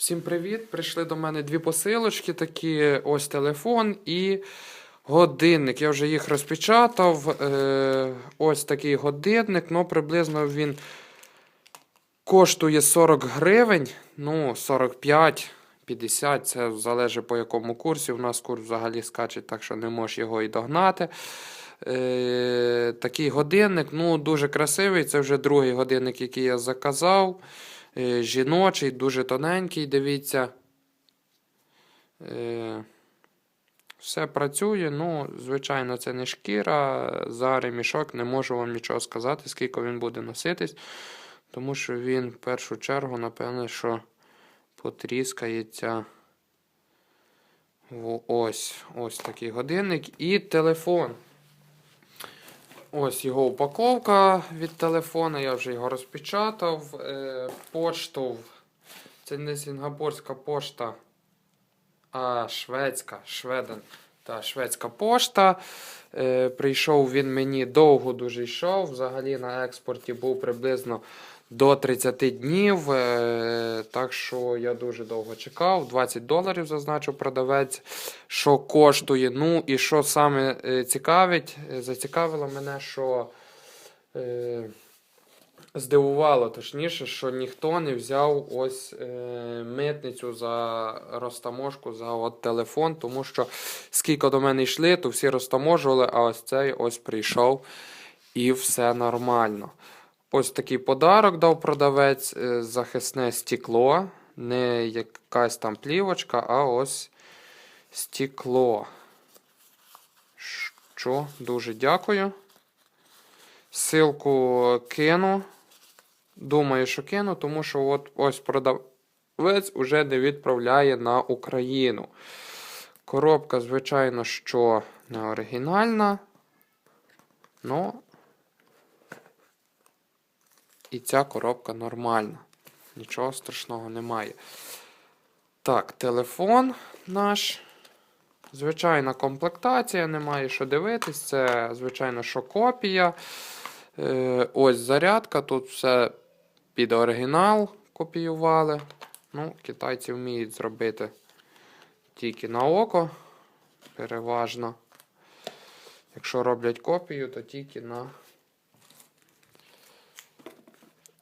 Всім привіт! Прийшли до мене дві посилочки, такі ось телефон і годинник. Я вже їх розпечатав. Е, ось такий годинник. Ну, приблизно він коштує 40 гривень. Ну, 45, 50, це залежить по якому курсі. У нас курс взагалі скаче, так що не можеш його і догнати. Е, такий годинник, ну, дуже красивий. Це вже другий годинник, який я заказав. Е, жіночий, дуже тоненький, дивіться. Е, Все працює. Ну, звичайно, це не шкіра, за ремішок не можу вам нічого сказати, скільки він буде носитись. Тому що він в першу чергу, напевне, що потріскається. Ось, ось такий годинник. І телефон. Ось його упаковка від телефона, я вже його розпечатав. Е, пошту. Це не сінгапурська пошта, а шведська, шведен. Та шведська пошта. Е, прийшов він мені довго дуже йшов. Взагалі на експорті був приблизно до 30 днів. Е, так що я дуже довго чекав. 20 доларів зазначив продавець, що коштує. Ну і що саме е, цікавить, е, зацікавило мене, що. Е, Здивувало, точніше, що ніхто не взяв ось е, митницю за розтаможку за от телефон, тому що скільки до мене йшли, то всі розтаможували, а ось цей ось прийшов і все нормально. Ось такий подарок дав продавець, е, захисне стекло, не якась там плівочка, а ось стекло. Що, дуже дякую. Силку кину. Думаю, що кину, тому що от ось продавець уже не відправляє на Україну. Коробка, звичайно, що не оригінальна. Ну, і ця коробка нормальна. Нічого страшного немає. Так, телефон наш. Звичайна комплектація, немає що дивитись. Це, звичайно, що копія. Е, ось зарядка. Тут все під оригінал копіювали. Ну, китайці вміють зробити тільки на око. Переважно. Якщо роблять копію, то тільки на.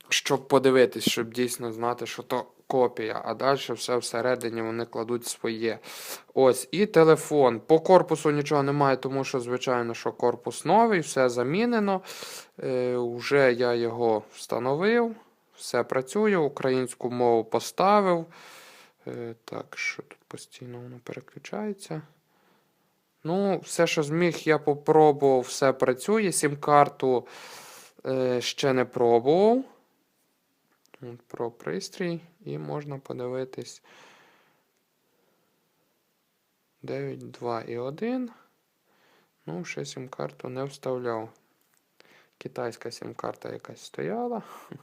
Щоб подивитись, щоб дійсно знати, що то копія, а далі все всередині вони кладуть своє. Ось і телефон. По корпусу нічого немає, тому що, звичайно, що корпус новий, все замінено. Е, Уже я його встановив, все працює, українську мову поставив. Е, так, що тут постійно воно переключається. Ну, все, що зміг, я попробував, все працює. Сім-карту е, ще не пробував. Про пристрій і можна подивитись 9, 2 і 1. Ну, ще сім-карту не вставляв. Китайська сім-карта якась стояла.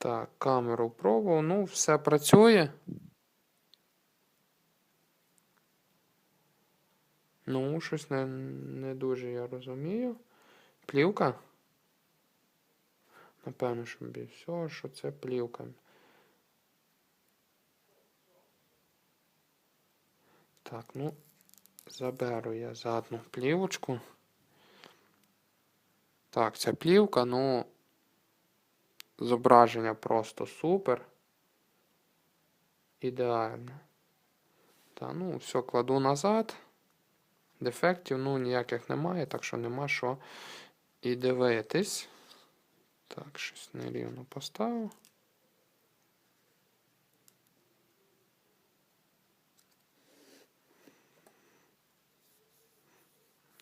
Так, камеру пробував. Ну, все працює. Ну, щось не, не дуже я розумію. Плівка? Напевно, що всього, що це плівка. Так, ну, заберу я задну плівочку. Так, це плівка, ну, зображення просто супер. Ідеально. Та, ну, все, кладу назад. Дефектів, ну, ніяких немає, так що нема що і дивитись. Так, щось нерівно поставив.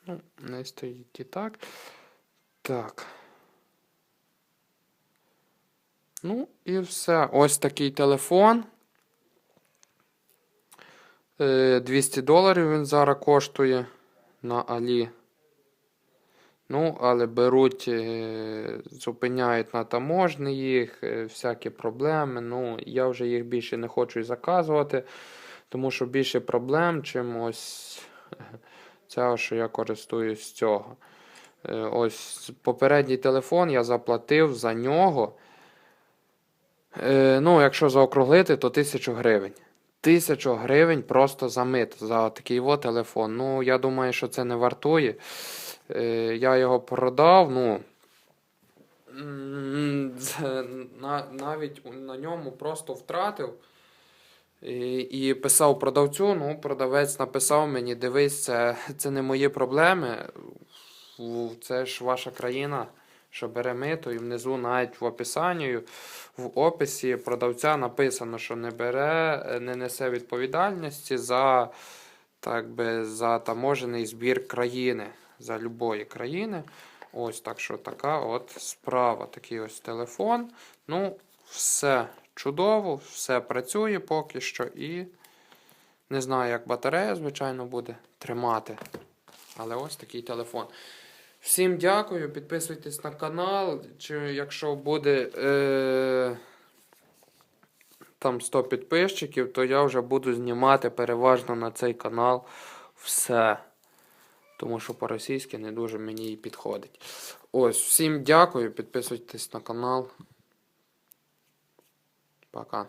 Ну, не стоїть і так. Так. Ну, і все. Ось такий телефон. Е, 200 доларів він зараз коштує на Алі. Ну, але беруть, е, зупиняють на таможні їх, е, всякі проблеми. Ну, я вже їх більше не хочу заказувати, тому що більше проблем, чим ось цього, що я користуюсь з цього. Е, Ось попередній телефон я заплатив за нього. Ну, якщо заокруглити, то 1000 гривень. 1000 гривень просто за мит за такий от телефон. Ну, я думаю, що це не вартує. Е, я його продав, ну. навіть на ньому просто втратив. І, і писав продавцю, ну, продавець написав мені: дивись, це, це не мої проблеми. Це ж ваша країна, що бере мито, і внизу навіть в описанні, в описі продавця написано, що не бере, не несе відповідальності за, так би, за таможений збір країни, за любої країни. Ось так що така от справа. Такий ось телефон. Ну, все чудово, все працює поки що і не знаю, як батарея, звичайно, буде тримати. Але ось такий телефон. Всім дякую, підписуйтесь на канал. Чи якщо буде е, там 100 підписчиків, то я вже буду знімати переважно на цей канал все. Тому що по-російськи не дуже мені і підходить. Ось, всім дякую, підписуйтесь на канал. Пока.